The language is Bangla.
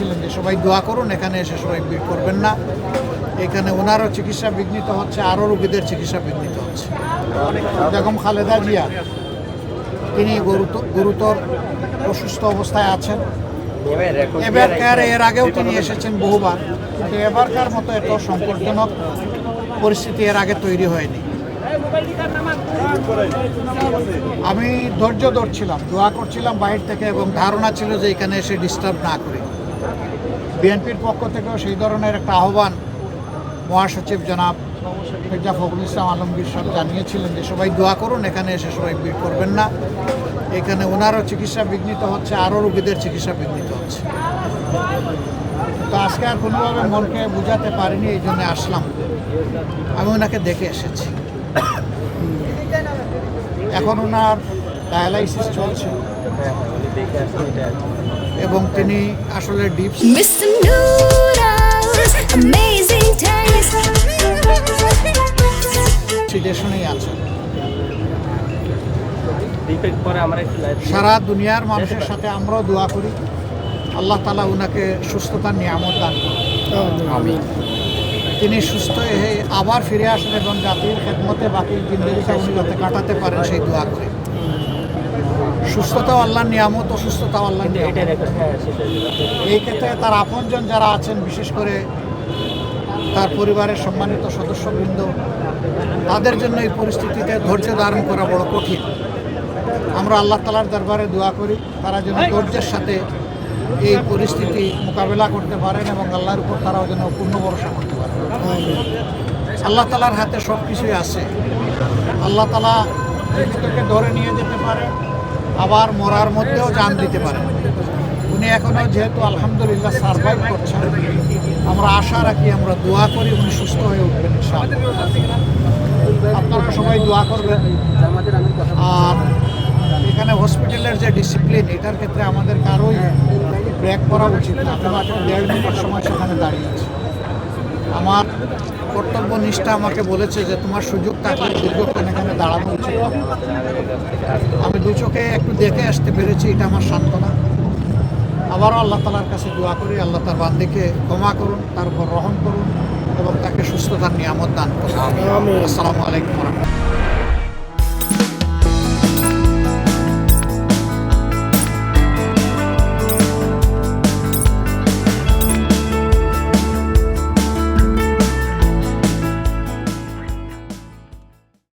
ছিলেন যে সবাই দোয়া করুন, এখানে এসে সবাই ভিড় করবেন না। এখানে ওনারও চিকিৎসা বিঘ্নিত হচ্ছে, আরও রোগীদের চিকিৎসা বিঘ্নিত হচ্ছে। বেগম খালেদা জিয়া, তিনি গুরুতর অসুস্থ অবস্থায় আছেন। এবারকার এর আগেও তিনি এসেছেন বহুবার, কিন্তু এবারকার মতো এত সংকটজনক পরিস্থিতি এর আগে তৈরি হয়নি। আমি ধৈর্য ধরছিলাম, দোয়া করছিলাম বাইরে থেকে এবং ধারণা ছিল যে এখানে এসে ডিস্টার্ব না করি। বিএনপির পক্ষ থেকেও সেই ধরনের একটা আহ্বান মহাসচিব জনাব মির্জা ফখরুল ইসলাম আলমগীর সব জানিয়েছিলেন যে, সবাই দোয়া করুন, এখানে এসে সবাই ভিড় করবেন না। এখানে ওনারও চিকিৎসা বিঘ্নিত হচ্ছে, আরও রোগীদের চিকিৎসা বিঘ্নিত হচ্ছে। তো আজকে আর কোনোভাবে মনকে বোঝাতে পারিনি, এই জন্য আসলাম। আমি ওনাকে দেখে এসেছি। এখন ওনার ডায়ালাইসিস চলছে। এবং তিনি আসলে ডিপ. সিচুয়েশনেই আছেন সারা দুনিয়ার মানুষের সাথে আমরাও দোয়া করি। আল্লাহ তালা উনাকে সুস্থতার নিয়ামত দান করুন। তিনি সুস্থ হয়ে আবার ফিরে আসেন এবং জাতির খেদমতে বাকি জিন্দগিটা উনি যাতে কাটাতে পারেন সেই দোয়া করি। সুস্থতাও আল্লাহর নিয়ামত অসুস্থতাও রেকর্ড হ্যাঁ এই ক্ষেত্রে তার আপনজন যারা আছেন বিশেষ করে তার পরিবারের সম্মানিত সদস্যবৃন্দ তাদের জন্য এই পরিস্থিতিতে ধৈর্য ধারণ করা বড় কঠিন। আমরা আল্লাহ তালার দরবারে দোয়া করি তারা যেন ধৈর্যের সাথে এই পরিস্থিতি মোকাবেলা করতে পারেন এবং আল্লাহর উপর তারাও যেন পূর্ণ ভরসা করতে পারেন। আল্লাহ তালার হাতে সব কিছুই আছে। আল্লাহ তালা জীবিতকে ধরে নিয়ে যেতে পারে আবার মরার মধ্যেও জান দিতে পারে। উনি এখনও যেহেতু আলহামদুলিল্লাহ সার্ভাইভ করছেন, আমরা আশা রাখি, আমরা দোয়া করি উনি সুস্থ হয়ে উঠবেন আপনারা সবাই দোয়া করবেন। আর এখানে হসপিটালের যে ডিসিপ্লিন এটার ক্ষেত্রে আমাদের কারোই ব্রেক করা উচিত না। দেড় মিনিট সময় সেখানে দাঁড়িয়ে আছি আমার কর্তব্য নিষ্ঠা আমাকে বলেছে যে তোমার সুযোগ থাকলে দীর্ঘক্ষণ এখানে দাঁড়ানো উচিত। আমি দু চোখে একটু দেখে আসতে পেরেছি এটা আমার সান্ত্বনা আবারও আল্লাহ তালার কাছে দোয়া করি আল্লাহ তার বান্দিকে ক্ষমা করুন তার উপর রহম করুন এবং তাকে সুস্থতার নিয়ামত দান করুন। আসসালামু আলাইকুম রহমতুল্লাহ।